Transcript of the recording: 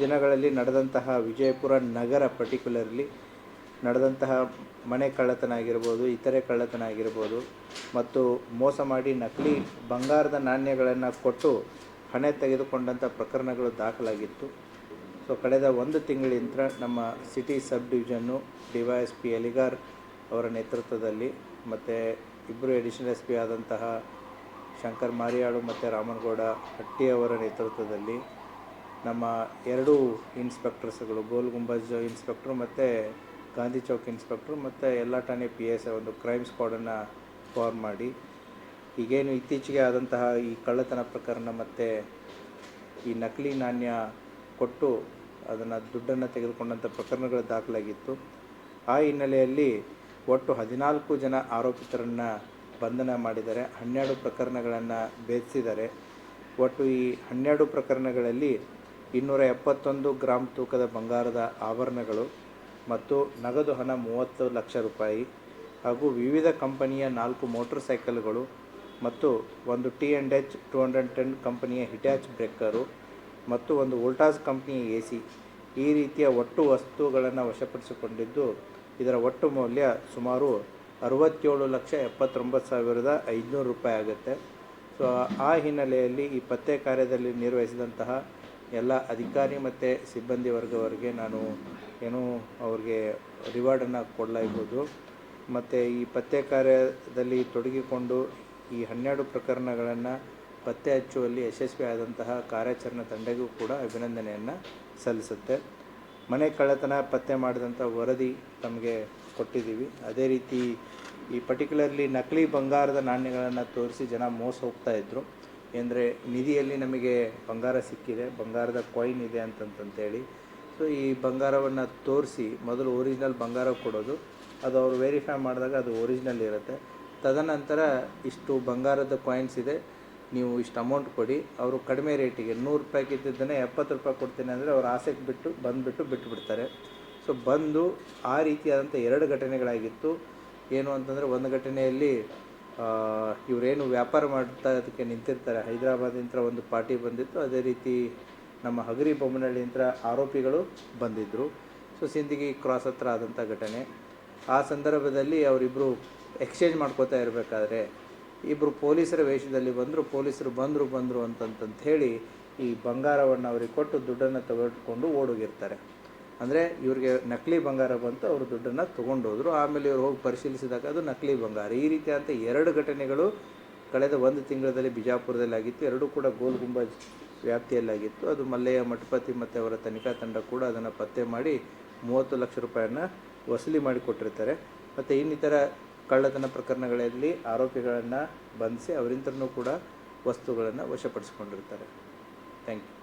ದಿನಗಳಲ್ಲಿ ನಡೆದಂತಹ ವಿಜಯಪುರ ನಗರ ಪರ್ಟಿಕ್ಯುಲರ್ಲಿ ನಡೆದಂತಹ ಮನೆ ಕಳ್ಳತನ ಆಗಿರ್ಬೋದು ಇತರೆ ಕಳ್ಳತನ ಆಗಿರ್ಬೋದು ಮತ್ತು ಮೋಸ ಮಾಡಿ ನಕಲಿ ಬಂಗಾರದ ನಾಣ್ಯಗಳನ್ನು ಕೊಟ್ಟು ಹಣ ತೆಗೆದುಕೊಂಡಂಥ ಪ್ರಕರಣಗಳು ದಾಖಲಾಗಿತ್ತು. ಸೊ ಕಳೆದ ಒಂದು ತಿಂಗಳಿಂದ ನಮ್ಮ city sub division D Y S P Eligar ಅವರ ನೇತೃತ್ವದಲ್ಲಿ ಮತ್ತು ಇಬ್ಬರು ಎಡಿಷನಲ್ ಎಸ್ ಪಿ ಆದಂತಹ ಶಂಕರ್ ಮಾರಿಯಾಳು ಮತ್ತು ರಾಮನಗೌಡ ಹಟ್ಟಿ ಅವರ ನೇತೃತ್ವದಲ್ಲಿ ನಮ್ಮ ಎರಡೂ ಇನ್ಸ್ಪೆಕ್ಟರ್ಸ್ಗಳು, ಗೋಲ್ ಗುಂಬಜ್ ಇನ್ಸ್ಪೆಕ್ಟ್ರು ಮತ್ತು ಗಾಂಧಿ ಚೌಕ್ ಇನ್ಸ್ಪೆಕ್ಟ್ರು ಮತ್ತು ಎಲ್ಲ ಠಾಣೆ ಪಿ ಎಸ್ ಒಂದು ಕ್ರೈಮ್ ಸ್ಕ್ವಾಡನ್ನು ಫಾರ್ಮ್ ಮಾಡಿ. ಈಗೇನು ಇತ್ತೀಚೆಗೆ ಆದಂತಹ ಈ ಕಳ್ಳತನ ಪ್ರಕರಣ ಮತ್ತು ಈ ನಕಲಿ ನಾಣ್ಯ ಕೊಟ್ಟು ಅದನ್ನು ದುಡ್ಡನ್ನು ತೆಗೆದುಕೊಂಡಂಥ ಪ್ರಕರಣಗಳು ದಾಖಲಾಗಿತ್ತು. ಆ ಹಿನ್ನೆಲೆಯಲ್ಲಿ ಒಟ್ಟು ಹದಿನಾಲ್ಕು ಜನ ಆರೋಪಿತರನ್ನು ಬಂಧನ ಮಾಡಿದ್ದಾರೆ. ಹನ್ನೆರಡು ಪ್ರಕರಣಗಳನ್ನು ಭೇದಿಸಿದ್ದಾರೆ. ಒಟ್ಟು ಈ ಹನ್ನೆರಡು ಪ್ರಕರಣಗಳಲ್ಲಿ ಇನ್ನೂರ ಎಪ್ಪತ್ತೊಂದು ಗ್ರಾಮ್ ತೂಕದ ಬಂಗಾರದ ಆಭರಣಗಳು ಮತ್ತು ನಗದು ಹಣ ಮೂವತ್ತು ಲಕ್ಷ ರೂಪಾಯಿ ಹಾಗೂ ವಿವಿಧ ಕಂಪನಿಯ ನಾಲ್ಕು ಮೋಟರ್ ಸೈಕಲ್ಗಳು ಮತ್ತು ಒಂದು T and H two hundred ten ಕಂಪನಿಯ ಹಿಟ್ಯಾಚ್ ಬ್ರೇಕರು ಮತ್ತು ಒಂದು ವೋಲ್ಟಾಸ್ ಕಂಪ್ನಿಯ ಎ ಸಿ ಈ ರೀತಿಯ ಒಟ್ಟು ವಸ್ತುಗಳನ್ನು ವಶಪಡಿಸಿಕೊಂಡಿದ್ದು, ಇದರ ಒಟ್ಟು ಮೌಲ್ಯ ಸುಮಾರು ಅರವತ್ತೇಳು ಲಕ್ಷ ಎಪ್ಪತ್ತೊಂಬತ್ತು ಸಾವಿರದ ಐದುನೂರು ರೂಪಾಯಿ ಆಗುತ್ತೆ. ಸೊ ಆ ಹಿನ್ನೆಲೆಯಲ್ಲಿ ಈ ಪತ್ತೆ ಕಾರ್ಯದಲ್ಲಿ ನಿರ್ವಹಿಸಿದಂತಹ ಎಲ್ಲ ಅಧಿಕಾರಿ ಮತ್ತು ಸಿಬ್ಬಂದಿ ವರ್ಗವರಿಗೆ ನಾನು ಏನು ಅವ್ರಿಗೆ ರಿವಾರ್ಡನ್ನು ಕೊಡಲಾಗ್ಬೋದು. ಮತ್ತು ಈ ಪತ್ತೆ ಕಾರ್ಯದಲ್ಲಿ ತೊಡಗಿಕೊಂಡು ಈ ಹನ್ನೆರಡು ಪ್ರಕರಣಗಳನ್ನು ಪತ್ತೆ ಹಚ್ಚುವಲ್ಲಿ ಯಶಸ್ವಿ ಆದಂತಹ ಕಾರ್ಯಾಚರಣಾ ತಂಡಗೂ ಕೂಡ ಅಭಿನಂದನೆಯನ್ನು ಸಲ್ಲಿಸುತ್ತೆ. ಮನೆ ಕಳ್ಳತನ, ಪತ್ತೆ ಮಾಡಿದಂಥ ವರದಿ ತಮಗೆ ಕೊಟ್ಟಿದ್ದೀವಿ. ಅದೇ ರೀತಿ ಈ ಪರ್ಟಿಕ್ಯುಲರ್ಲಿ ನಕಲಿ ಬಂಗಾರದ ನಾಣ್ಯಗಳನ್ನು ತೋರಿಸಿ ಜನ ಮೋಸ ಹೋಗ್ತಾ ಅಂದರೆ ನಿಧಿಯಲ್ಲಿ ನಮಗೆ ಬಂಗಾರ ಸಿಕ್ಕಿದೆ, ಬಂಗಾರದ ಕಾಯಿನ್ ಇದೆ ಅಂತಂತಂತೇಳಿ. ಸೊ ಈ ಬಂಗಾರವನ್ನು ತೋರಿಸಿ, ಮೊದಲು ಒರಿಜಿನಲ್ ಬಂಗಾರ ಕೊಡೋದು. ಅದು ಅವರು ವೆರಿಫೈ ಮಾಡಿದಾಗ ಅದು ಒರಿಜಿನಲ್ ಇರುತ್ತೆ. ತದನಂತರ ಇಷ್ಟು ಬಂಗಾರದ ಕಾಯಿನ್ಸ್ ಇದೆ, ನೀವು ಇಷ್ಟು ಅಮೌಂಟ್ ಕೊಡಿ. ಅವರು ಕಡಿಮೆ ರೇಟಿಗೆ ನೂರು ರೂಪಾಯಿ ಕಿತ್ತಿದ್ದಾನೆ ಎಪ್ಪತ್ತು ರೂಪಾಯಿ ಕೊಡ್ತೀನಿ ಅಂದರೆ ಅವ್ರು ಆಸೆಗೆ ಬಿಟ್ಟು, ಬಂದುಬಿಟ್ಟು ಬಿಟ್ಟುಬಿಡ್ತಾರೆ ಸೊ ಬಂದು ಆ ರೀತಿಯಾದಂಥ ಎರಡು ಘಟನೆಗಳಾಗಿತ್ತು. ಏನು ಅಂತಂದರೆ, ಒಂದು ಘಟನೆಯಲ್ಲಿ ಇವರೇನು ವ್ಯಾಪಾರ ಮಾಡ್ತಾ ಅದಕ್ಕೆ ನಿಂತಿರ್ತಾರೆ. ಹೈದರಾಬಾದಿಂತ ಒಂದು ಪಾರ್ಟಿ ಬಂದಿತ್ತು. ಅದೇ ರೀತಿ ನಮ್ಮ ಹಗರಿ ಬೊಮ್ಮನಹಳ್ಳಿಯಿಂದ ಆರೋಪಿಗಳು ಬಂದಿದ್ದರು ಸೊ ಸಿಂದಗಿ ಕ್ರಾಸ್ ಹತ್ರ ಆದಂಥ ಘಟನೆ. ಆ ಸಂದರ್ಭದಲ್ಲಿ ಅವರಿಬ್ಬರು ಎಕ್ಸ್ಚೇಂಜ್ ಮಾಡ್ಕೋತಾ ಇರಬೇಕಾದ್ರೆ ಇಬ್ಬರು ಪೊಲೀಸರ ವೇಷದಲ್ಲಿ ಬಂದರು, ಪೊಲೀಸರು ಬಂದರು ಬಂದರು ಅಂತಂತಂತ ಹೇಳಿ ಈ ಬಂಗಾರವನ್ನು ಅವ್ರಿಗೆ ಕೊಟ್ಟು ದುಡ್ಡನ್ನು ತೆಗೆದುಕೊಂಡು ಓಡೋಗಿರ್ತಾರೆ. ಅಂದರೆ ಇವ್ರಿಗೆ ನಕಲಿ ಬಂಗಾರ ಬಂತು, ಅವರು ದುಡ್ಡನ್ನು ತೊಗೊಂಡೋದ್ರು. ಆಮೇಲೆ ಇವ್ರು ಹೋಗಿ ಪರಿಶೀಲಿಸಿದಾಗ ಅದು ನಕಲಿ ಬಂಗಾರ. ಈ ರೀತಿಯಾದಂಥ ಎರಡು ಘಟನೆಗಳು ಕಳೆದ ಒಂದು ತಿಂಗಳಲ್ಲಿ ಬಿಜಾಪುರದಲ್ಲಿ ಆಗಿತ್ತು ಎರಡೂ ಕೂಡ ಗೋಲ್ ಗುಂಬಜ್ ವ್ಯಾಪ್ತಿಯಲ್ಲಾಗಿತ್ತು. ಅದು ಮಲ್ಲಯ್ಯ ಮಠಪತಿ ಮತ್ತು ಅವರ ತನಿಖಾ ತಂಡ ಕೂಡ ಅದನ್ನು ಪತ್ತೆ ಮಾಡಿ ಮೂವತ್ತು ಲಕ್ಷ ರೂಪಾಯಿಯನ್ನು ವಸೂಲಿ ಮಾಡಿಕೊಟ್ಟಿರ್ತಾರೆ. ಮತ್ತು ಇನ್ನಿತರ ಕಳ್ಳತನ ಪ್ರಕರಣಗಳಲ್ಲಿ ಆರೋಪಿಗಳನ್ನು ಬಂಧಿಸಿ ಅವರಿಂದನೂ ಕೂಡ ವಸ್ತುಗಳನ್ನು ವಶಪಡಿಸಿಕೊಂಡಿರ್ತಾರೆ. Thank you